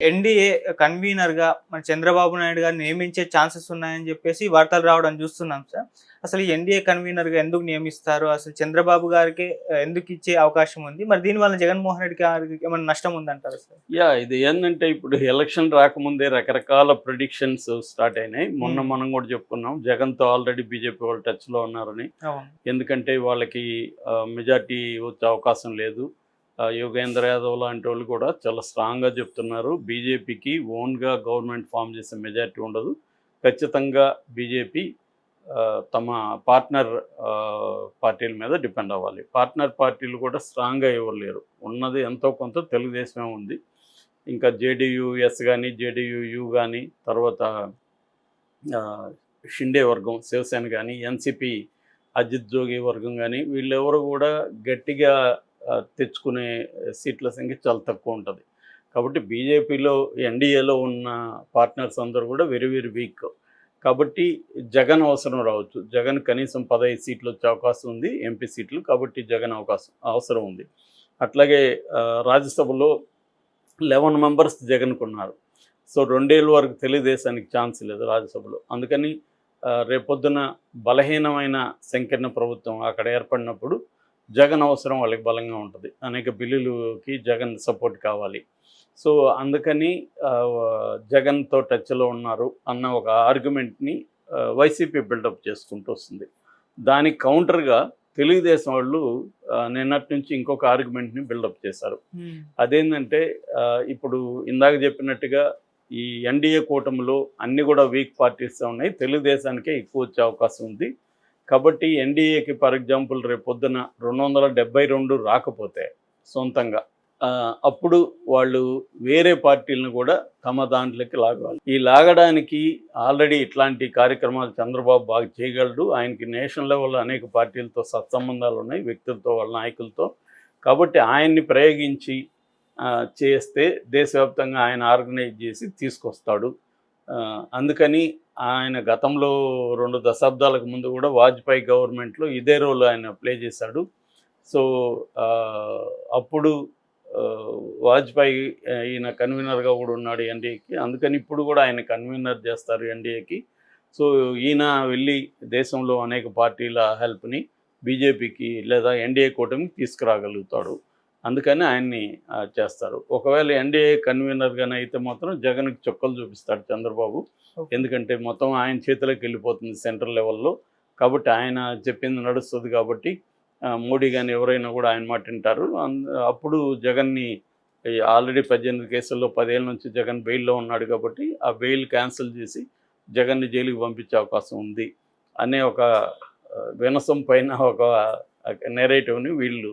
NDA కన్వీనర్గా మన చంద్రబాబు నాయుడు గారు నియమించే ఛాన్సెస్ ఉన్నాయని చెప్పేసి వార్తలు రావడం చూస్తున్నాం సార్. అసలు ఎన్డీఏ కన్వీనర్గా ఎందుకు నియమిస్తారు? అసలు చంద్రబాబు గారికి ఎందుకు ఇచ్చే అవకాశం ఉంది? మరి దీనివల్ల జగన్మోహన్ రెడ్డి గారికి ఏమైనా నష్టం ఉందంటారు సార్? యా ఇది ఏంటంటే ఇప్పుడు ఎలక్షన్ రాకముందే రకరకాల ప్రిడిక్షన్స్ స్టార్ట్ అయినాయి. మొన్న. మనం కూడా చెప్పుకున్నాం జగన్తో ఆల్రెడీ బీజేపీ వాళ్ళు టచ్లో ఉన్నారని. ఎందుకంటే వాళ్ళకి మెజార్టీ వచ్చే అవకాశం లేదు. యోగేంద్ర యాదవ్ లాంటి వాళ్ళు కూడా చాలా స్ట్రాంగ్గా చెప్తున్నారు. బీజేపీకి ఓన్గా గవర్నమెంట్ ఫామ్ చేసే మెజార్టీ ఉండదు. ఖచ్చితంగా బీజేపీ తమ పార్ట్నర్ పార్టీల మీద డిపెండ్ అవ్వాలి. పార్ట్నర్ పార్టీలు కూడా స్ట్రాంగ్గా ఇవ్వలేరు ఉన్నది ఎంతో కొంత తెలుగుదేశమే ఉంది. ఇంకా జేడీయూఎస్ కానీ జేడీయూయు కానీ తర్వాత షిండే వర్గం శివసేన కానీ ఎన్సిపి అజిత్ జోగి వర్గం కానీ వీళ్ళెవరు కూడా గట్టిగా తెచ్చుకునే సీట్ల సంఖ్య చాలా తక్కువ ఉంటుంది. కాబట్టి బీజేపీలో ఎన్డీఏలో ఉన్న పార్ట్నర్స్ అందరూ కూడా వెరీ వెరీ వీక్ కాబట్టి జగన్ అవసరం రావచ్చు. జగన్ కనీసం పదహైదు సీట్లు వచ్చే అవకాశం ఉంది ఎంపీ సీట్లు కాబట్టి జగన్ అవకాశం అవసరం ఉంది. అట్లాగే రాజ్యసభలో లెవెన్ మెంబర్స్ జగన్కు ఉన్నారు. సో రెండేళ్ళ వరకు తెలుగుదేశానికి ఛాన్స్ లేదు రాజ్యసభలో. అందుకని రేపొద్దున బలహీనమైన సంకీర్ణ ప్రభుత్వం అక్కడ ఏర్పడినప్పుడు జగన్ అవసరం వాళ్ళకి బలంగా ఉంటుంది. అనేక బిల్లులకి జగన్ సపోర్ట్ కావాలి. సో అందుకని జగన్తో టచ్లో ఉన్నారు అన్న ఒక ఆర్గ్యుమెంట్ని వైసీపీ బిల్డప్ చేసుకుంటూ వస్తుంది. దానికి కౌంటర్గా తెలుగుదేశం వాళ్ళు నిన్నటి నుంచి ఇంకొక ఆర్గ్యుమెంట్ని బిల్డప్ చేశారు. అదేంటంటే ఇప్పుడు ఇందాక చెప్పినట్టుగా ఈ ఎన్డీఏ కూటమిలో అన్ని కూడా వీక్ పార్టీస్ ఉన్నాయి. తెలుగుదేశానికే ఎక్కువ వచ్చే అవకాశం ఉంది. కాబట్టి ఎన్డీఏకి ఫర్ ఎగ్జాంపుల్ రేపు పొద్దున రెండు వందల డెబ్బై రెండు రాకపోతే సొంతంగా అప్పుడు వాళ్ళు వేరే పార్టీలను కూడా తమ దాంట్లోకి లాగాలి ఈ లాగడానికి ఆల్రెడీ ఇట్లాంటి కార్యక్రమాలు చంద్రబాబు బాగా చేయగలడు. ఆయనకి నేషనల్ లెవెల్లో అనేక పార్టీలతో సత్సంబంధాలు ఉన్నాయి వ్యక్తులతో వాళ్ళ నాయకులతో. కాబట్టి ఆయన్ని ప్రయోగించి చేస్తే దేశవ్యాప్తంగా ఆయన ఆర్గనైజ్ చేసి తీసుకొస్తాడు. అందుకని ఆయన గతంలో రెండు దశాబ్దాలకు ముందు కూడా వాజ్పేయి గవర్నమెంట్లో ఇదే రోల్ ఆయన ప్లే చేశాడు. సో అప్పుడు వాజ్పేయి ఈయన కన్వీనర్గా కూడా ఉన్నాడు ఎన్డీఏకి. అందుకని ఇప్పుడు కూడా ఆయన కన్వీనర్ చేస్తారు ఎన్డీఏకి. సో ఈయన వెళ్ళి దేశంలో అనేక పార్టీల హెల్ప్ని బీజేపీకి లేదా ఎన్డీఏ కూటమికి తీసుకురాగలుగుతాడు. అందుకని ఆయన్ని చేస్తారు. ఒకవేళ ఎన్డీఏ కన్వీనర్గానే అయితే మాత్రం జగన్కి చొక్కలు చూపిస్తాడు చంద్రబాబు. ఎందుకంటే మొత్తం ఆయన చేతిలోకి వెళ్ళిపోతుంది సెంట్రల్ లెవెల్లో. కాబట్టి ఆయన చెప్పింది నడుస్తుంది కాబట్టి మోడీ కానీ ఎవరైనా కూడా ఆయన మాట వింటారు. అప్పుడు జగన్ని ఆల్రెడీ పద్దెనిమిది కేసుల్లో పదేళ్ళ నుంచి జగన్ బెయిల్లో ఉన్నాడు కాబట్టి ఆ బెయిల్ క్యాన్సిల్ చేసి జగన్ని జైలుకి పంపించే అవకాశం ఉంది అనే ఒక వినసం పైన ఒక నెరేటివ్ని వీళ్ళు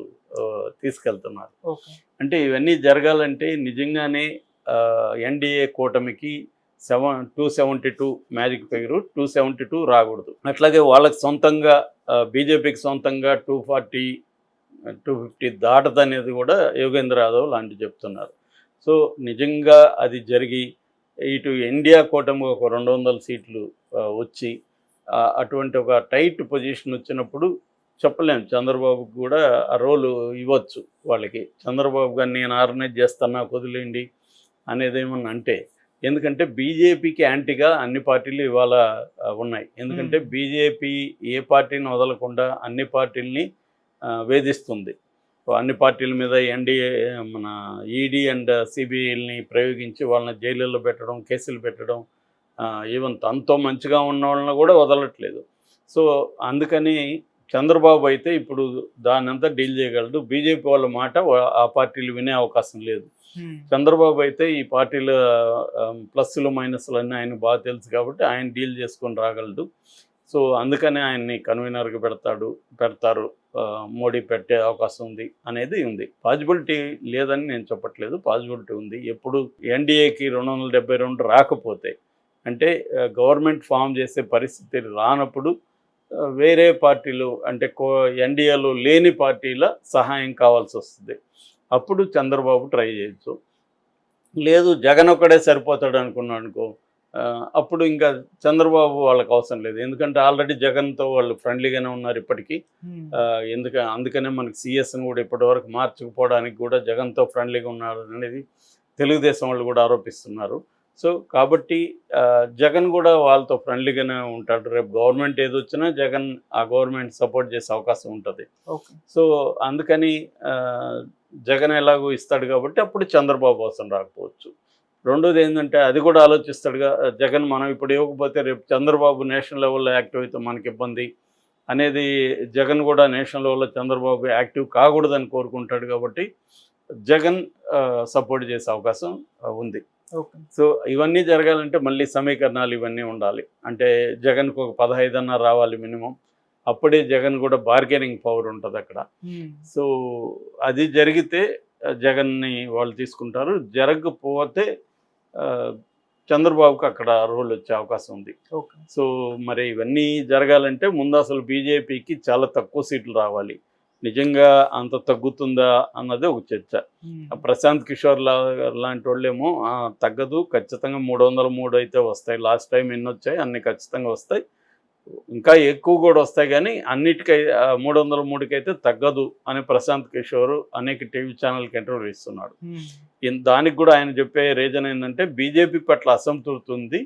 తీసుకెళ్తున్నారు. అంటే ఇవన్నీ జరగాలంటే నిజంగానే ఎన్డీఏ కూటమికి seven two seventy two magic figure two seventy two రాకూడదు. అట్లాగే వాళ్ళకి సొంతంగా బీజేపీకి సొంతంగా టూ ఫార్టీ టూ ఫిఫ్టీ దాటదనేది కూడా యోగేంద్ర యాదవ్ లాంటి చెప్తున్నారు. సో నిజంగా అది జరిగి ఇటు ఇండియా కూటమి ఒక రెండు వందల సీట్లు వచ్చి అటువంటి ఒక టైట్ పొజిషన్ వచ్చినప్పుడు చెప్పలేం చంద్రబాబుకి కూడా ఆ రోలు ఇవ్వచ్చు వాళ్ళకి. చంద్రబాబు గారిని నేను ఆర్గనైజ్ చేస్తాను నాకు వదిలేయండి అనేది ఏమన్నా అంటే ఎందుకంటే బీజేపీకి యాంటీగా అన్ని పార్టీలు ఇవాళ ఉన్నాయి. ఎందుకంటే. బీజేపీ ఏ పార్టీని వదలకుండా అన్ని పార్టీల్ని వేధిస్తుంది. అన్ని పార్టీల మీద ఎన్డీఏ మన ఈడీ అండ్ సిబిఐని ప్రయోగించి వాళ్ళని జైలుల్లో పెట్టడం కేసులు పెట్టడం ఈవెన్ తనతో మంచిగా ఉన్న వాళ్ళని కూడా వదలట్లేదు. సో అందుకని చంద్రబాబు అయితే ఇప్పుడు దాన్ని అంతా డీల్ చేయగలడు. బీజేపీ వాళ్ళ మాట ఆ పార్టీలు వినే అవకాశం లేదు. చంద్రబాబు అయితే ఈ పార్టీల ప్లస్లు మైనస్లు అన్నీ ఆయన బాగా తెలుసు కాబట్టి ఆయన డీల్ చేసుకొని రాగలడు. సో అందుకనే ఆయన్ని కన్వీనర్గా పెడతాడు పెడతారు మోడీ పెట్టే అవకాశం ఉంది అనేది ఉంది. పాజిబిలిటీ లేదని నేను చెప్పట్లేదు. పాజిబిలిటీ ఉంది. ఎప్పుడు ఎన్డీఏకి రెండు వందల డెబ్బై రెండు రాకపోతే అంటే గవర్నమెంట్ ఫామ్ చేసే పరిస్థితి రానప్పుడు వేరే పార్టీలు అంటే కో ఎన్డీఏలో లేని పార్టీల సహాయం కావాల్సి వస్తుంది. అప్పుడు చంద్రబాబు ట్రై చేయొచ్చు. లేదు జగన్ ఒక్కడే సరిపోతాడు అనుకున్నాడు అనుకో అప్పుడు ఇంకా చంద్రబాబు వాళ్ళకి అవసరం లేదు. ఎందుకంటే ఆల్రెడీ జగన్తో వాళ్ళు ఫ్రెండ్లీగానే ఉన్నారు ఇప్పటికీ. ఎందుక అందుకనే మనకి సిఎస్ని కూడా ఇప్పటివరకు మార్చకపోవడానికి కూడా జగన్తో ఫ్రెండ్లీగా ఉన్నారు అనేది తెలుగుదేశం వాళ్ళు కూడా ఆరోపిస్తున్నారు. సో కాబట్టి జగన్ కూడా వాళ్ళతో ఫ్రెండ్లీగానే ఉంటాడు. రేపు గవర్నమెంట్ ఏది వచ్చినా జగన్ ఆ గవర్నమెంట్ సపోర్ట్ చేసే అవకాశం ఉంటుంది. సో అందుకని జగన్ ఎలాగో ఇస్తాడు కాబట్టి అప్పుడు చంద్రబాబు అవసరం రాకపోవచ్చు. రెండోది ఏంటంటే అది కూడా ఆలోచిస్తాడుగా జగన్ మనం ఇప్పుడు ఇవ్వకపోతే రేపు చంద్రబాబు నేషనల్ లెవెల్లో యాక్టివ్ అయితే మనకి ఇబ్బంది అనేది జగన్ కూడా నేషనల్ లెవెల్లో చంద్రబాబు యాక్టివ్ కాకూడదని కోరుకుంటాడు కాబట్టి జగన్ సపోర్ట్ చేసే అవకాశం ఉంది. సో ఇవన్నీ జరగాలంటే మళ్ళీ సమీకరణాలు ఇవన్నీ ఉండాలి. అంటే జగన్కు ఒక పదహైదు అన్న రావాలి మినిమం. అప్పుడే జగన్ కూడా బార్గెనింగ్ పవర్ ఉంటుంది అక్కడ. సో అది జరిగితే జగన్ని వాళ్ళు తీసుకుంటారు. జరగకపోతే చంద్రబాబుకి అక్కడ రోల్ వచ్చే అవకాశం ఉంది. సో మరి ఇవన్నీ జరగాలంటే ముందు అసలు బీజేపీకి చాలా తక్కువ సీట్లు రావాలి. నిజంగా అంత తగ్గుతుందా అన్నది ఒక చర్చ. ప్రశాంత్ కిషోర్ లాంటి వాళ్ళేమో "ఆ, తగ్గదు. ఖచ్చితంగా మూడు వందల మూడు అయితే వస్తాయి. లాస్ట్ టైం ఎన్ని వచ్చాయి? అన్ని ఖచ్చితంగా వస్తాయి. ఇంకా ఎక్కువ కూడా వస్తాయి కానీ అన్నిటికై మూడు వందల మూడుకి అయితే తగ్గదు అని ప్రశాంత్ కిషోర్ అనేక టీవీ ఛానల్కి ఇంటర్వ్యూ ఇస్తున్నాడు. దానికి కూడా ఆయన చెప్పే రీజన్ ఏంటంటే బీజేపీ పట్ల అసంతృప్తి ఉంది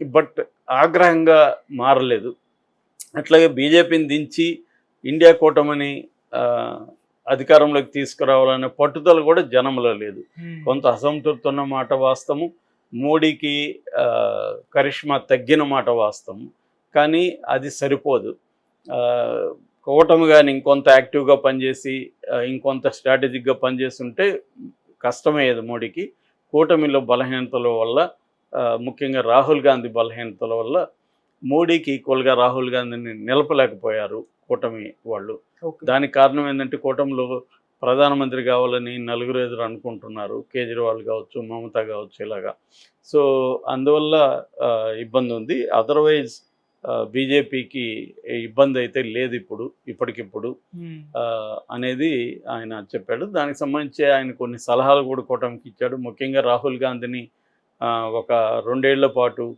బట్ ఆగ్రహంగా మారలేదు. అట్లాగే బీజేపీని దించి ఇండియా కూటమిని అధికారంలోకి తీసుకురావాలనే పట్టుదల కూడా జనంలో లేదు. కొంత అసంతృప్తి ఉన్న మాట వాస్తవం. మోడీకి కరిష్మా తగ్గిన మాట వాస్తవం. కానీ అది సరిపోదు. కూటమి కానీ ఇంకొంత యాక్టివ్గా పనిచేసి ఇంకొంత స్ట్రాటజిక్గా పనిచేస్తుంటే కష్టమయ్యేది మోడీకి. కూటమిలో బలహీనతల వల్ల ముఖ్యంగా రాహుల్ గాంధీ బలహీనతల వల్ల మోడీకి ఈక్వల్గా రాహుల్ గాంధీని నిలపలేకపోయారు కూటమి వాళ్ళు. దానికి కారణం ఏంటంటే కూటమిలో ప్రధానమంత్రి కావాలని నలుగురు ఎదురు అనుకుంటున్నారు. కేజ్రీవాల్ కావచ్చు మమతా కావచ్చు ఇలాగా. సో అందువల్ల ఇబ్బంది ఉంది. అదర్వైజ్ బీజేపీకి ఇబ్బంది అయితే లేదు ఇప్పుడు ఇప్పటికిప్పుడు. ఆ, అనేది ఆయన చెప్పాడు. దానికి సంబంధించి ఆయన కొన్ని సలహాలు కూడా కూటమికి ఇచ్చాడు. ముఖ్యంగా రాహుల్ గాంధీని ఒక రెండేళ్ళ పాటు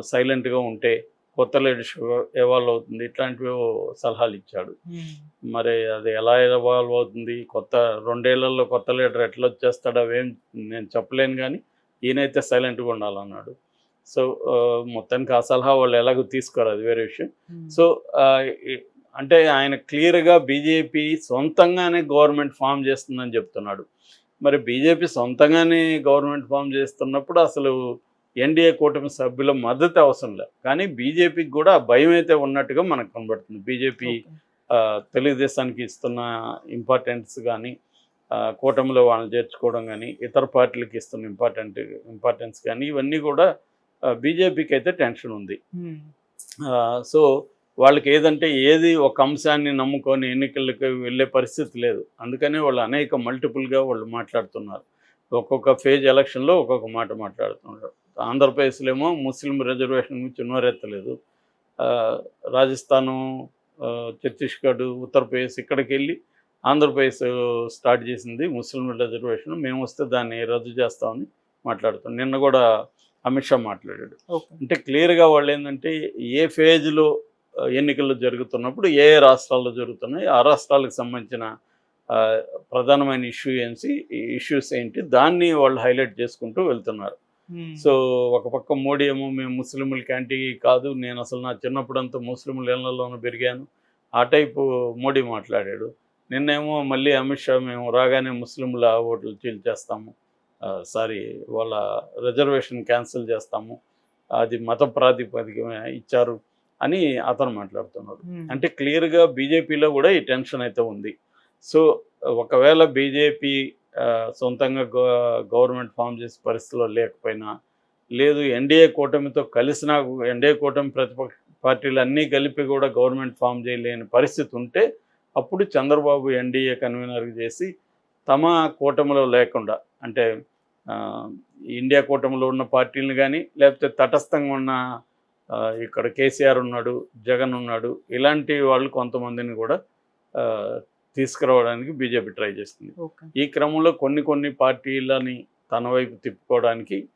సైలెంట్గా ఉంటే కొత్త లీడర్షిప్ ఎవాల్వ్ అవుతుంది. ఇట్లాంటివి సలహాలు ఇచ్చాడు. ఉమ్. మరి అది ఎలా ఎవాల్వ్ అవుతుంది? కొత్త రెండేళ్ళలో కొత్త లీడర్ ఎట్లా వచ్చేస్తాడో? అవేం నేను చెప్పలేను కానీ ఈయనైతే సైలెంట్గా ఉండాలన్నాడు. సో మొత్తానికి ఆ సలహా వాళ్ళు ఎలాగో తీసుకోరు. అది వేరే విషయం. ఉమ్. సో అంటే ఆయన క్లియర్గా బీజేపీ సొంతంగానే గవర్నమెంట్ ఫామ్ చేస్తుందని చెప్తున్నాడు. మరి బీజేపీ సొంతంగానే గవర్నమెంట్ ఫామ్ చేస్తున్నప్పుడు అసలు ఎన్డీఏ కూటమి సభ్యుల మద్దతు అవసరం లేదు. కానీ బీజేపీకి కూడా భయం అయితే ఉన్నట్టుగా మనకు కనబడుతుంది. బీజేపీ తెలుగుదేశానికి ఇస్తున్న ఇంపార్టెన్స్ కానీ కూటమిలో వాళ్ళని చేర్చుకోవడం కానీ ఇతర పార్టీలకు ఇస్తున్న ఇంపార్టెంట్ ఇంపార్టెన్స్ కానీ ఇవన్నీ కూడా బీజేపీకి అయితే టెన్షన్ ఉంది. సో వాళ్ళకి ఏదంటే ఏది ఒక అంశాన్ని నమ్ముకొని ఎన్నికలకు వెళ్ళే పరిస్థితి లేదు. అందుకనే వాళ్ళు అనేక మల్టిపుల్గా వాళ్ళు మాట్లాడుతున్నారు. ఒక్కొక్క ఫేజ్ ఎలక్షన్లో ఒక్కొక్క మాట మాట్లాడుతున్నారు. ఆంధ్రప్రదేశ్లో ఏమో ముస్లిం రిజర్వేషన్ గురించి నోరెత్తలేదు. రాజస్థాను ఛత్తీస్గఢ్ ఉత్తరప్రదేశ్ ఇక్కడికి వెళ్ళి ఆంధ్రప్రదేశ్ స్టార్ట్ చేసింది ముస్లిం రిజర్వేషన్. మేము వస్తే దాన్ని రద్దు చేస్తామని మాట్లాడుతాం నిన్న కూడా అమిత్ షా మాట్లాడాడు. అంటే క్లియర్గా వాళ్ళు ఏంటంటే ఏ ఫేజ్లో ఎన్నికలు జరుగుతున్నప్పుడు ఏ ఏ రాష్ట్రాల్లో జరుగుతున్నాయి ఆ రాష్ట్రాలకు సంబంధించిన ప్రధానమైన ఇష్యూ ఏంటి ఇష్యూస్ ఏంటి దాన్ని వాళ్ళు హైలైట్ చేసుకుంటూ వెళ్తున్నారు. సో ఒక పక్క మోడీ ఏమో మేము ముస్లింలకి యాంటీ కాదు నేను అసలు నా చిన్నప్పుడంతా ముస్లింల ఇళ్ళలోనూ పెరిగాను. ఆ టైపు మోడీ మాట్లాడాడు. నిన్నేమో మళ్ళీ అమిత్ షా మేము రాగానే ముస్లింల ఓట్లు చీల్చేస్తాము. సారీ వాళ్ళ రిజర్వేషన్ క్యాన్సిల్ చేస్తాము. అది మత ప్రాతిపదిక ఇచ్చారు అని అతను మాట్లాడుతున్నాడు. అంటే క్లియర్గా బీజేపీలో కూడా ఈ టెన్షన్ అయితే ఉంది. సో ఒకవేళ బీజేపీ సొంతంగా గవర్నమెంట్ ఫామ్ చేసే పరిస్థితిలో లేకపోయినా లేదు ఎన్డీఏ కూటమితో కలిసినా ఎన్డీఏ కూటమి ప్రతిపక్ష పార్టీలు అన్నీ కలిపి కూడా గవర్నమెంట్ ఫామ్ చేయలేని పరిస్థితి ఉంటే అప్పుడు చంద్రబాబు ఎన్డీఏ కన్వీనర్ చేసి తమ కూటమిలో లేకుండా అంటే ఇండియా కూటమిలో ఉన్న పార్టీలను కానీ లేకపోతే తటస్థంగా ఉన్న ఇక్కడ కేసీఆర్ ఉన్నాడు జగన్ ఉన్నాడు ఇలాంటి వాళ్ళు కొంతమందిని కూడా తీసుకురావడానికి బీజేపీ ట్రై చేస్తుంది. ఈ క్రమంలో కొన్ని కొన్ని పార్టీలని తన వైపు తిప్పుకోవడానికి